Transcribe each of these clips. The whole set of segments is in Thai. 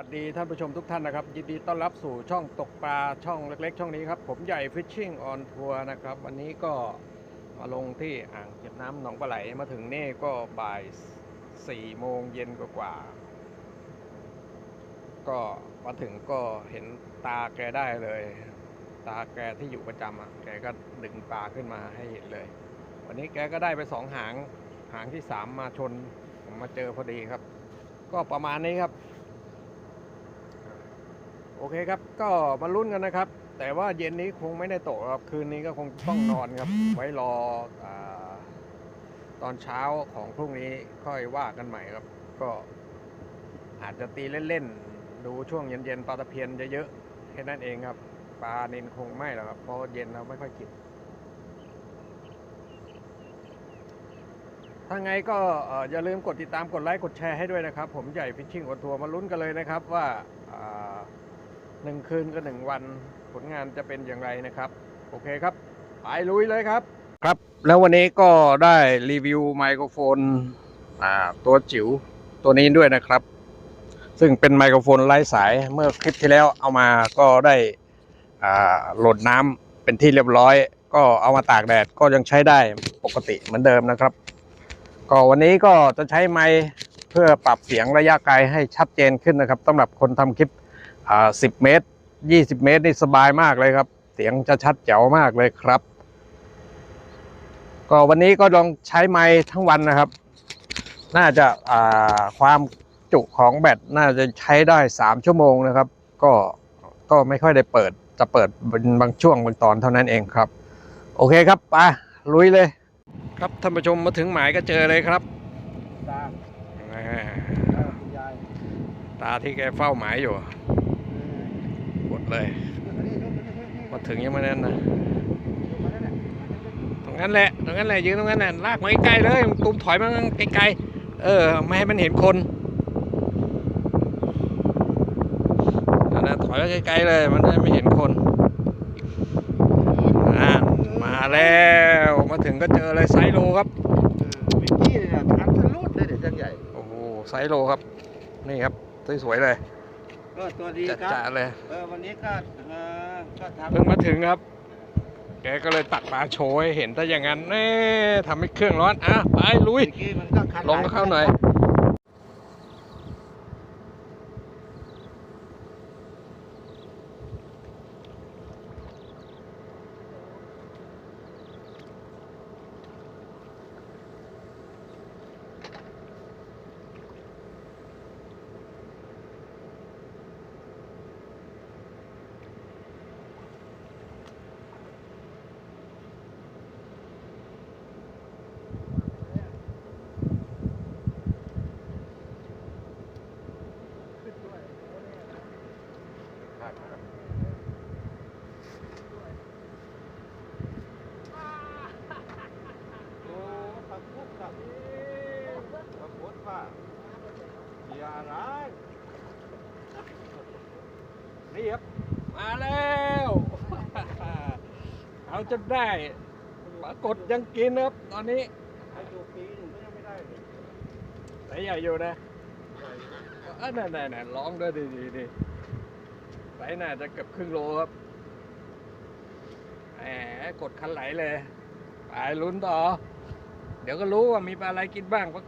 วัสดีท่านผู้ชมทุกท่านนะครับ ยินดีต้อนรับสู่ช่องตกปลาช่องเล็กๆ ช่องนี้ครับ ผมใหญ่ Fishing on Tour นะครับ วันนี้ก็มาลงที่อ่างเก็บน้ำหนองปลาไหลมาถึงนี่ก็บ่ายสี่โมงเย็นกว่าๆก็มาถึงก็เห็นตาแกได้เลย ตาแกที่อยู่ประจำอะแกก็ดึงปลาขึ้นมาให้เห็นเลย วันนี้แกก็ได้ไปสองหางหางที่สามมาชน ผมมาเจอพอดีครับ ก็ประมาณนี้ครับ โอเคครับ ก็มาลุ้นกันนะครับ แต่ว่าเย็นนี้คงไม่ได้ตกครับ คืนนี้ก็คงต้องนอนครับ ไว้รออตอนเช้าของพรุ่งนี้ค่อยว่ากันใหม่ครับ ก็อาจจะตีเล่นๆ ดูช่วงเย็นๆ ปลาตะเพียนเยอะๆ แค่นั้นเองครับ ปลาเนินคงไม่หรอกครับ เพราะเย็นเราไม่ค่อยกิน ถ้าไงก็อย่าลืมกดติดตาม กดไลค์ กดแชร์ให้ด้วยนะครับ ผมใหญ่ฟิชชิ่งออนทัวร์มาลุ้นกันเลยนะครับว่า หนึ่งคืนกับหนึ่งวันผลงานจะเป็นอย่างไรนะครับ โอเคครับ ไปลุยเลยครับ ครับ แล้ววันนี้ก็ได้รีวิวไมโครโฟนตัวจิ๋วตัวนี้ด้วยนะครับ ซึ่งเป็นไมโครโฟนไร้สายเมื่อคลิปที่แล้วเอามาก็ได้โหลดน้ำเป็นที่เรียบร้อย ก็เอามาตากแดดก็ยังใช้ได้ปกติเหมือนเดิมนะครับ ก็วันนี้ก็จะใช้ไมเพื่อปรับเสียงระยะไกลให้ชัดเจนขึ้นนะครับสำหรับคนทำคลิป อ่า10เมตร20เมตรนี่สบายมากเลยครับ เสียงจะชัดแจ๋วมากเลยครับ ก็วันนี้ก็ลองใช้ไมค์ทั้งวันนะครับ น่าจะอ่าความจุของแบตน่าจะใช้ได้3ชั่วโมงนะครับ ก็ก็ไม่ค่อยได้เปิดจะเปิดเป็นบางช่วงบางตอนเท่านั้นเองครับ โอเคครับไปลุยเลย ครับท่านผู้ชมมาถึงหมายก็เจอเลยครับตาแหม่ตาคุณยายตาที่แกเฝ้าหมายอยู่กด เลย มาถึงยังไม่แน่นนะตรงนั้นแหละตรงนั้นแหละยืนตรงนั้นแหละลากมาใกล้ๆเลยตุ้มถอยมาไกลๆเออไม่ให้มันเห็นคนนั่นนะถอยมาไกลๆเลย มันจะไม่เห็นคนอ่ามาแล้วมาถึงก็เจอเลยไซโลครับเป็นที่เลยนะทางทะลุเลยเดี๋ยวจังใหญ่โอ้โหไซโลครับนี่ครับสวยๆเลย ก็ตัวดีจัดครับจ้าเลย เออวันนี้ก็เออก็ทำเพิ่งมาถึงครับ แกก็เลยตักปลาโชว์ให้เห็นถ้าอย่างนั้นเน่ทำให้เครื่องร้อน อะ ไปลุย เมื่อกี้มันก็คันลงก็เข้าหน่อย โอ้ปักพุกครับปักพุกผ้า อย่าร้ายนี่ครับ มาแล้ว เอาจนได้ปรากฏยังกินครับ ตอนนี้ไอ้ตัวปีนก็ยังไม่ได้เลยไหนใหญ่อยู่นะเออนั่นนั่นร้องด้วยดีดีดีไหนน่าจะเกือบครึ่งโลครับแหมกดคันไหลเลย ไปลุ้นต่อ เดี๋ยวก็รู้ว่ามีปลาอะไรกินบ้างครับ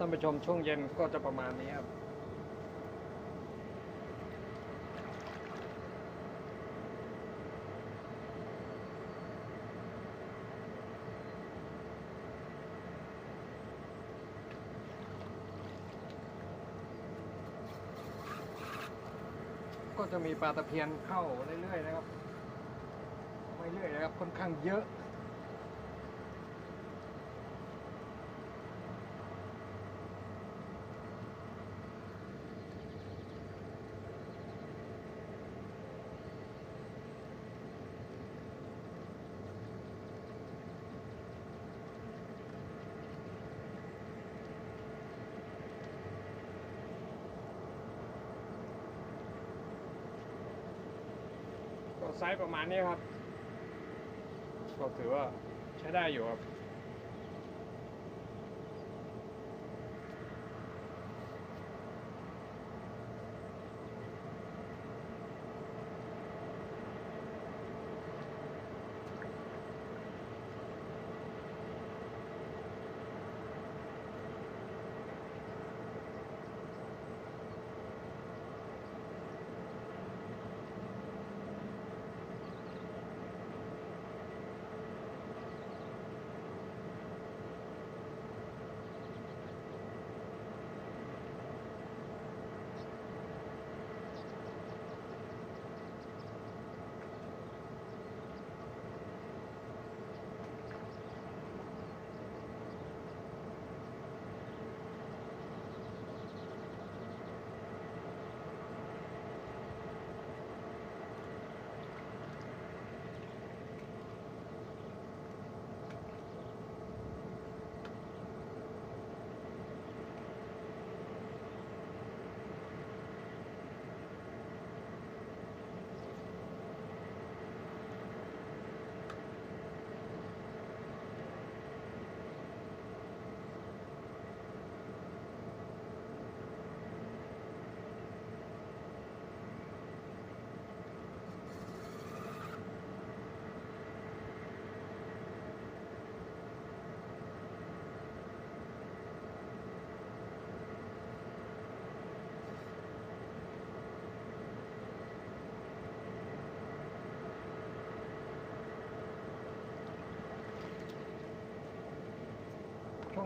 ท่านผู้ชมช่วงเย็นก็จะประมาณนี้ครับก็จะมีปลาตะเพียนเข้าเรื่อยๆนะครับ ไม่เรื่อยนะครับ ค่อนข้างเยอะ ไซส์ประมาณนี้ครับ ก็ถือว่าใช้ได้อยู่ครับ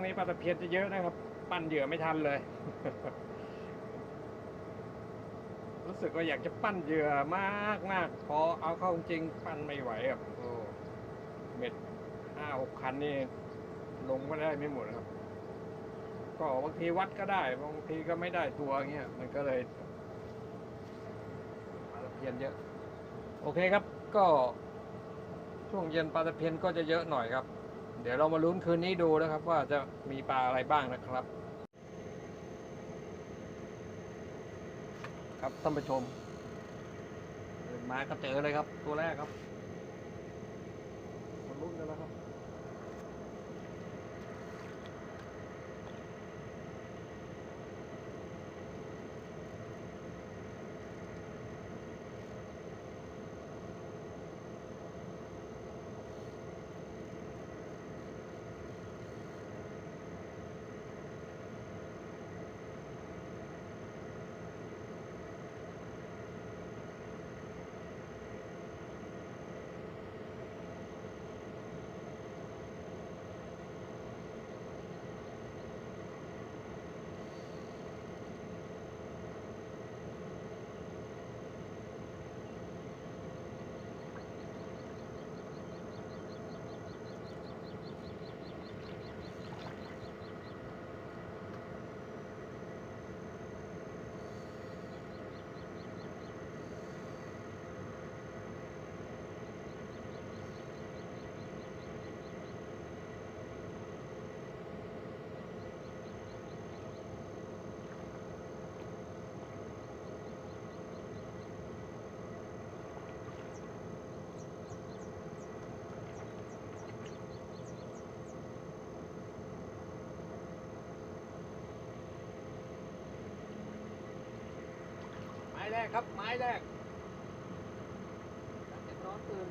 นี้ปลาตะเพียนจะเยอะนะครับ ปั้นเหยื่อไม่ทันเลย รู้สึกว่าอยากจะปั้นเหยื่อมากมากพอเอาเข้าจริงปั้นไม่ไหวครับโอ้เม็ดห้าหกคันนี่ลงก็ได้ไม่หมดครับ ก็บางทีวัดก็ได้บางทีก็ไม่ได้ตัวเงี้ยมันก็เลยปลาตะเพียนเยอะ โอเคครับ ก็ช่วงเย็นปลาตะเพียนก็จะเยอะหน่อยครับ เดี๋ยวเรามาลุ้นคืนนี้ดูนะครับ ว่าจะมีปลาอะไรบ้างนะครับ ครับท่านผู้ชมมาก็เจอเลยครับตัวแรกครับ รกครับ ไม้แรกเจ็บร้อนตื่น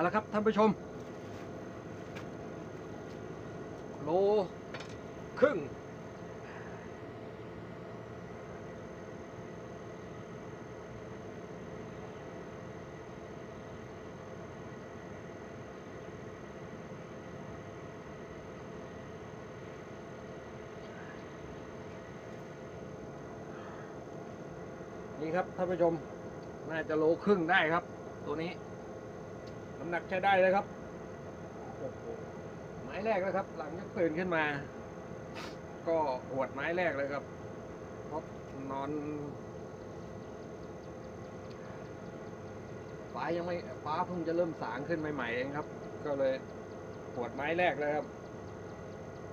าแล้วครับท่านผู้ชม โลครึ่ง นี่ครับท่านผู้ชม น่าจะโลครึ่งได้ครับ ตัวนี้ หนักใช้ได้เลยครับโอ้โหไม้แรกแล้วครับ หลังจากตื่นขึ้นมา ก็หวดไม้แรกเลยครับเพราะนอนฟ้ายังไม่ฟ้าเพิ่งจะเริ่มสางขึ้นใหม่ๆเองครับ ก็เลยหวดไม้แรกเลยครับ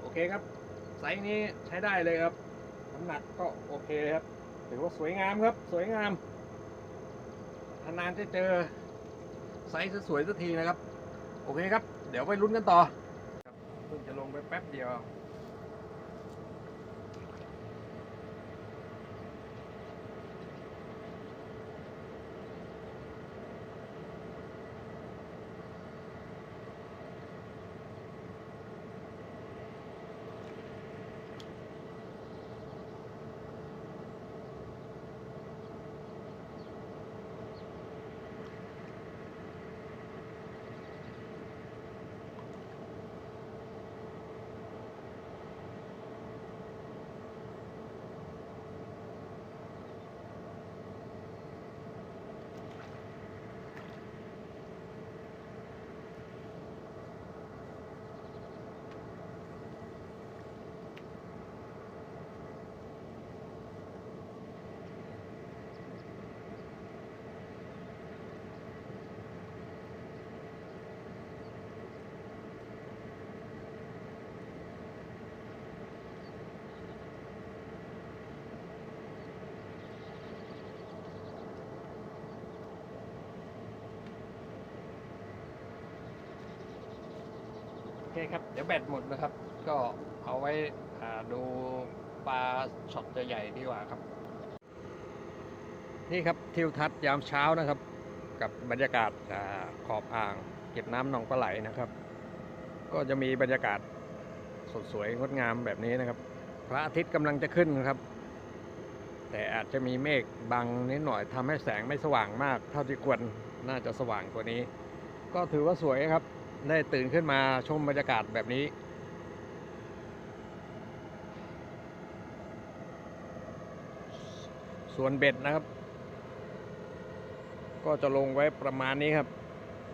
โอเคครับไซส์นี้ใช้ได้เลยครับน้ำหนักก็โอเคครับถือว่าสวยงามครับ สวยงามนานๆจะเจอ ไซส์สวยๆสักทีนะครับ โอเคครับ เดี๋ยวไปลุ้นกันต่อเพิ่งจะลงไปแป๊บเดียว เคครับ เดี๋ยวแบตหมดนะครับ ก็เอาไว้ดูปลาช็อตใหญ่ดีกว่าครับ นี่ครับทิวทัศน์ยามเช้านะครับ กับบรรยากาศอขอบอ่าง เก็บน้ำหนองปลาไหลนะครับ ก็จะมีบรรยากาศสดสวยงดงามแบบนี้นะครับ พระอาทิตย์กำลังจะขึ้นครับ แต่อาจจะมีเมฆบังนิดหน่อยทำให้แสงไม่สว่างมาก เท่าที่ควรน่าจะสว่างกว่านี้ ก็ถือว่าสวยครับ ได้ตื่นขึ้นมาชมบรรยากาศแบบนี้ ส่วนเบ็ดนะครับ ก็จะลงไว้ประมาณนี้ครับ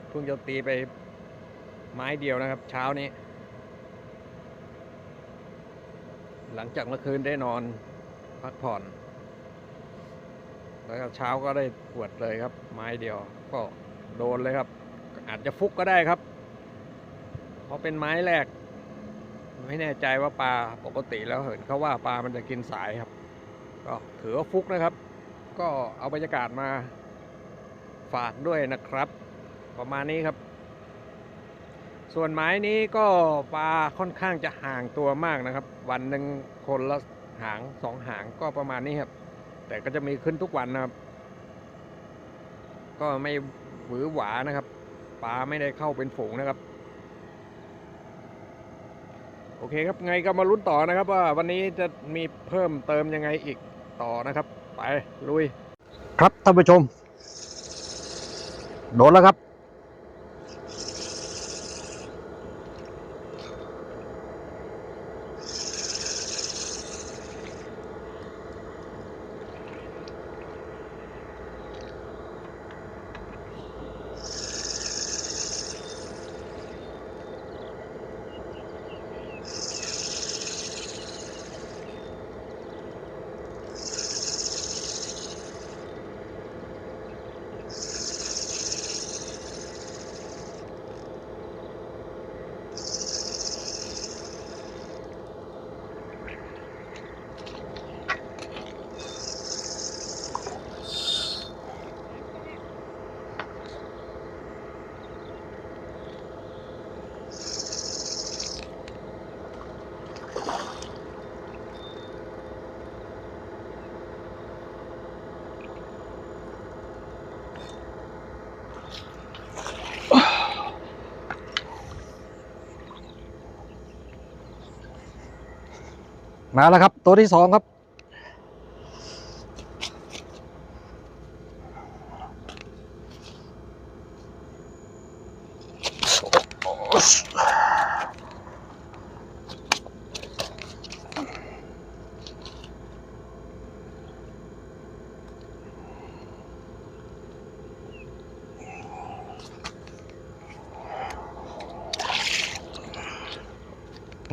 เพิ่งจะตีไปไม้เดียวนะครับ เช้านี้ หลังจากเมื่อคืนได้นอนพักผ่อน แล้วก็เช้าก็ได้ขวดเลยครับ ไม้เดียวก็โดนเลยครับ อาจจะฟุกก็ได้ครับ ราะเป็นไม้แรก ไม่แน่ใจว่าปลาปกติแล้วเห็นเขาว่าปลามันจะกินสายครับ ก็ถือว่าฟุกนะครับ ก็เอาบรรยากาศมาฝากด้วยนะครับ ประมาณนี้ครับ ส่วนไม้นี้ก็ปลาค่อนข้างจะห่างตัวมากนะครับ วันหนึ่งคนละหางสองหางก็ประมาณนี้ครับ แต่ก็จะมีขึ้นทุกวันนะครับ ก็ไม่หวือหวานะครับปลาไม่ได้เข้าเป็นฝูงนะครับ โอเคครับไงก็มาลุ้นต่อนะครับ ว่าวันนี้จะมีเพิ่มเติมยังไงอีกต่อนะครับ ไปลุย ครับท่านผู้ชม โดนแล้วครับ มาแล้วครับ ตัวที่สองครับ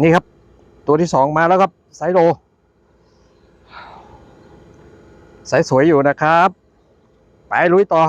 นี่ครับ ตัวที่สองมาแล้วครับ สายโล สายสวยอยู่นะครับ ไปลุยต่อ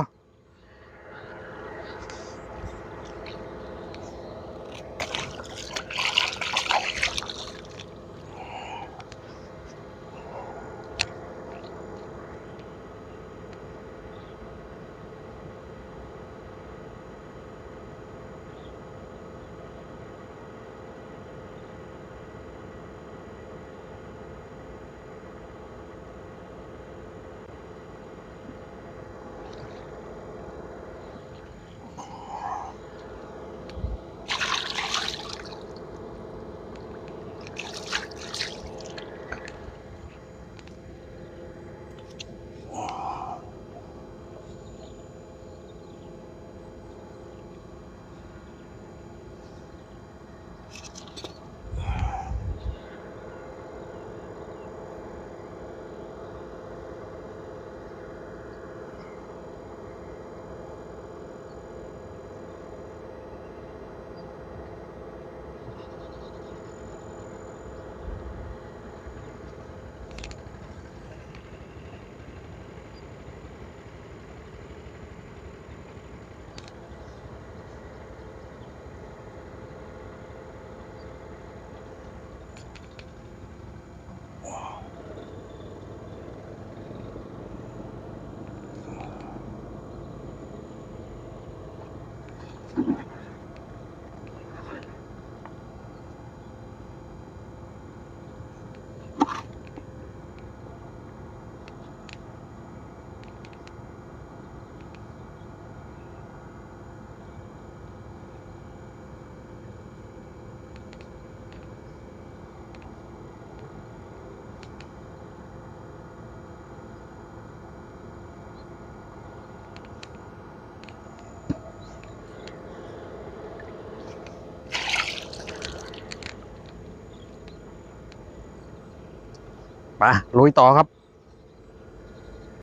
ปลุยต่อครับ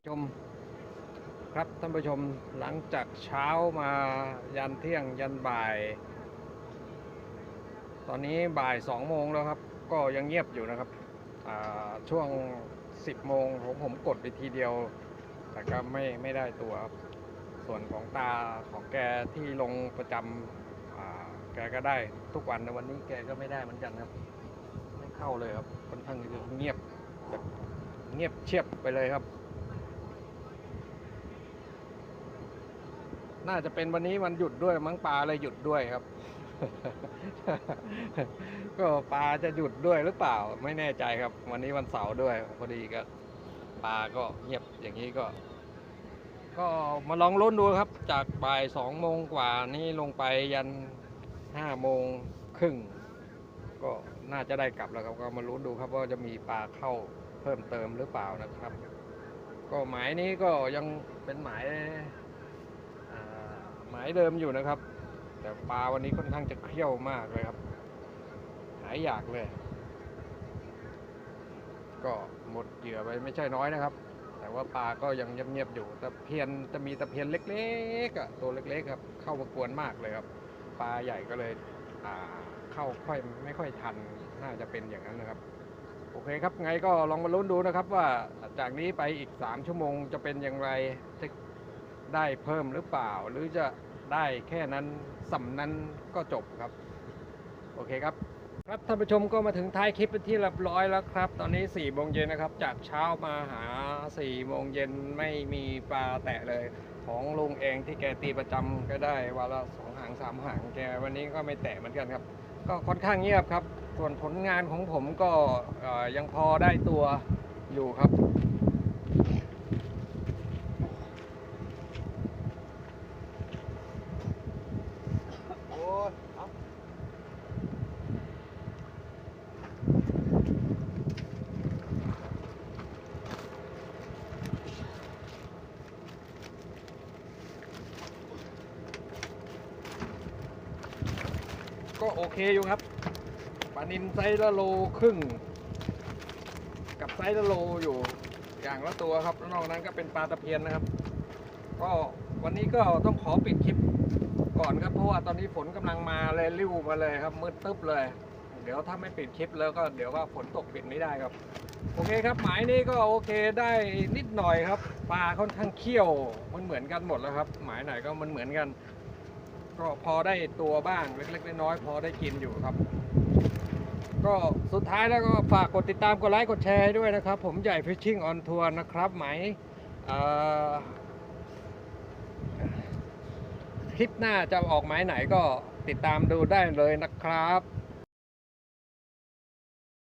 ชม ครับท่านผู้ชมหลังจากเช้ามายันเที่ยงยันบ่าย ตอนนี้บ่ายสองโมงแล้วครับ ก็ยังเงียบอยู่นะครับช่วงสิบโมงผมผมกดไปทีเดียว แต่ก็ไม่ไม่ได้ตัวครับ ส่วนของตาของแกที่ลงประจำแกก็ได้ทุกวันในวันนี้แกก็ไม่ได้เหมือนกันครับ ไม่เข้าเลยครับค่อนข้างจะเงียบ เงียบเชียบไปเลยครับ น่าจะเป็นวันนี้วันหยุดด้วยมั้งปลาเลยหยุดด้วยครับ ก็ปลาจะหยุดด้วยหรือเปล่า ไม่แน่ใจครับ วันนี้วันเสาร์ด้วยพอดีก็ปลาก็เงียบอย่างนี้ก็ ก็มาลองลุ้นดูครับ จากบ่ายสองโมงกว่านี้ลงไปยันห้าโมงครึ่งก็น่าจะได้กลับแล้วครับก็มาลุ้นดูครับว่าจะมีปลาเข้า เพิ่มเติมหรือเปล่านะครับ ก็หมายนี้ก็ยังเป็นหมายหมายเดิมอยู่นะครับ แต่ปลาวันนี้ค่อนข้างจะเขี้ยวมากเลยครับ หายอยากเลย ก็หมดเหยื่อไปไม่ใช่น้อยนะครับ แต่ว่าปลาก็ยังเงียบๆอยู่ตะเพียนจะมีตะเพียนเล็กๆอะตัวเล็กๆครับ เข้ามากวนมากเลยครับ ปลาใหญ่ก็เลยเข้าค่อยไม่ค่อยทันน่าจะเป็นอย่างนั้นนะครับ โอเคครับไงก็ลองมาลุ้นดูนะครับว่าจากนี้ไปอีก 3 ชั่วโมงจะเป็นอย่างไรจะได้เพิ่มหรือเปล่า หรือจะได้แค่นั้นสำนั้นก็จบครับ โอเคครับ ครับท่านผู้ชมก็มาถึงท้ายคลิปเป็นที่เรียบร้อยแล้วครับ ตอนนี้4ี่โมงเย็นนะครับ จากเช้ามาหา4ี่โมงเย็นไม่มีปลาแตะเลยของลุงเองที่แกตีประจำก็ได้วันละสองหางสามหางแกวันนี้ก็ไม่แตะเหมือนกันครับ ก็ค่อนข้างเงียบครับ ส่วนผลงานของผมก็ยังพอได้ตัวอยู่ครับ โอ้ยเอา ก็โอเคอยู่ครับปลานินไซส์ละโลครึ่ง กับไซส์ละโลอยู่อย่างละตัวครับแล้วนอกนั้นก็เป็นปลาตะเพียนนะครับ ก็วันนี้ก็ต้องขอปิดคลิปก่อนครับเพราะว่าตอนนี้ฝนกำลังมาเลยริ้วมาเลยครับมืดตึ๊บเลย เดี๋ยวถ้าไม่ปิดคลิปแล้วก็เดี๋ยวว่าฝนตกปิดไม่ได้ครับ โอเคครับ หมายนี้ก็โอเคได้นิดหน่อยครับปลาค่อนข้างเขี้ยวมันเหมือนกันหมดแล้วครับ หมายไหนก็มันเหมือนกัน ก็พอได้ตัวบ้างเล็กๆน้อยๆพอได้กินอยู่ครับ ก็สุดท้ายแล้วก็ฝากกดติดตามกดไลค์กดแชร์ให้ด้วยนะครับ ผมใหญ่ฟิชชิ่งออนทัวร์นะครับหมคลิปหน้าจะออกหมายไหนก็ติดตามดูได้เลยนะครับ